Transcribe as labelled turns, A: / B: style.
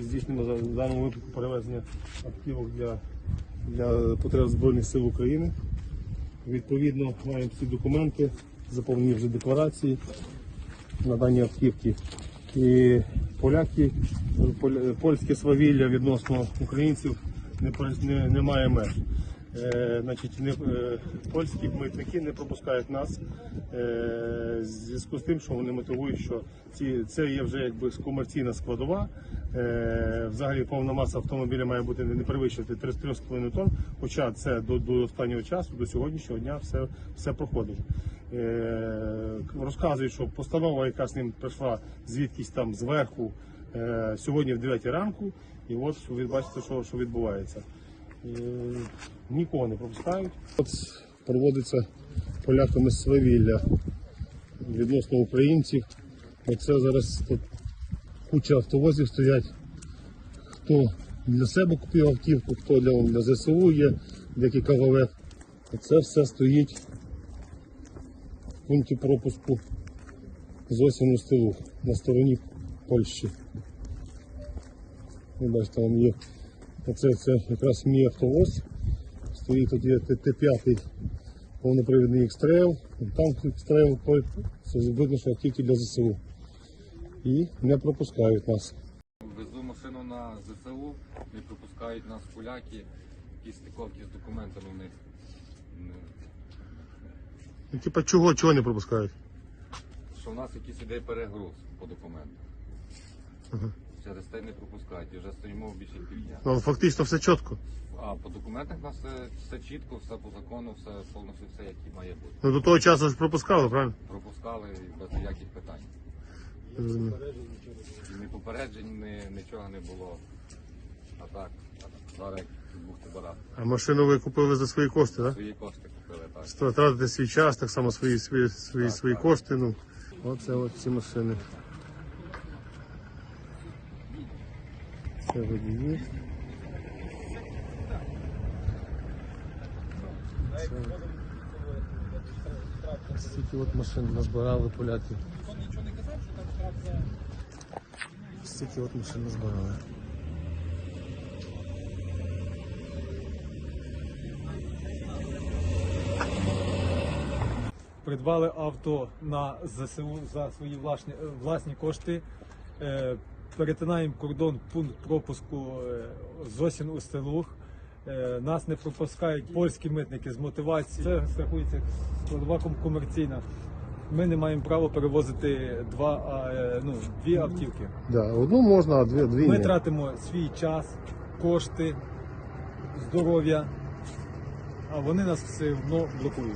A: здійснюємо в даному випадку перевезення автівок для, для потреб Збройних сил України. Відповідно, маємо всі документи, заповнені вже декларації на дані автівки. І поляки, поль- польське свавілля відносно українців не, не, не має меж. Е, значить, не, е, польські митники не пропускають нас е, в зв'язку з тим, що вони мотивують, що ці, це є вже якби комерційна складова. Взагалі повна маса автомобіля має бути не перевищувати 33,5 тонн, хоча це до, до останнього часу, до сьогоднішнього дня все, все проходить. Розказують, що постанова, яка з ним прийшла звідкись там зверху, сьогодні в 9 ранку, і от ви бачите, що, що відбувається. Е, нікого не пропускають. От проводиться поляками свавілля відносно українців. Оце зараз тут куча автовозів стоять. Хто для себе купив автівку, хто для, для ЗСУ є, декілька валет. Це все стоїть в пункті пропуску з осінню стилу на стороні Польщі. Ви бачите, там є. Оце це якраз мій автовоз. Стоїть тут є Т5 повнопривідний X-Trail. Там це видно, що тільки для ЗСУ. І не пропускають нас.
B: Везу машину на ЗСУ, не пропускають нас поляки, якісь стиковки з документами в них.
A: Ну, типа чого, чого не пропускають?
B: Що в нас якийсь іде перегруз по документах.
A: Ага.
B: Через те не пропускають. І вже стоїмо більше півдня.
A: Ну, але фактично все чітко.
B: А по документах у нас все, все чітко, все по закону, все повністю все, як і має бути.
A: Ну до того часу ж пропускали, правильно?
B: Пропускали без ніяких питань.
A: Розумію.
B: Ні попереджень, ні, нічого не було. А так, зараз як бухти барах.
A: А машину ви купили за свої кошти, так?
B: Свої кошти купили так.
A: Да? Свій час, так само свої, свої, свої, свої кошти. Ну. Оце от ці машини. Водії. Це... Стільки от машин назбирали поляки. Стільки от машин назбирали.
C: придбали авто на ЗСУ за свої власні, власні кошти. Перетинаємо кордон пункт пропуску е, Зосін у Стелух. Е, Нас не пропускають польські митники з мотивації. Це рахується як складова комерційна. Ми не маємо права перевозити два, а, е, ну, дві автівки.
A: Да, одну можна, а дві, дві
C: Ми
A: ні.
C: тратимо свій час, кошти, здоров'я, а вони нас все одно блокують.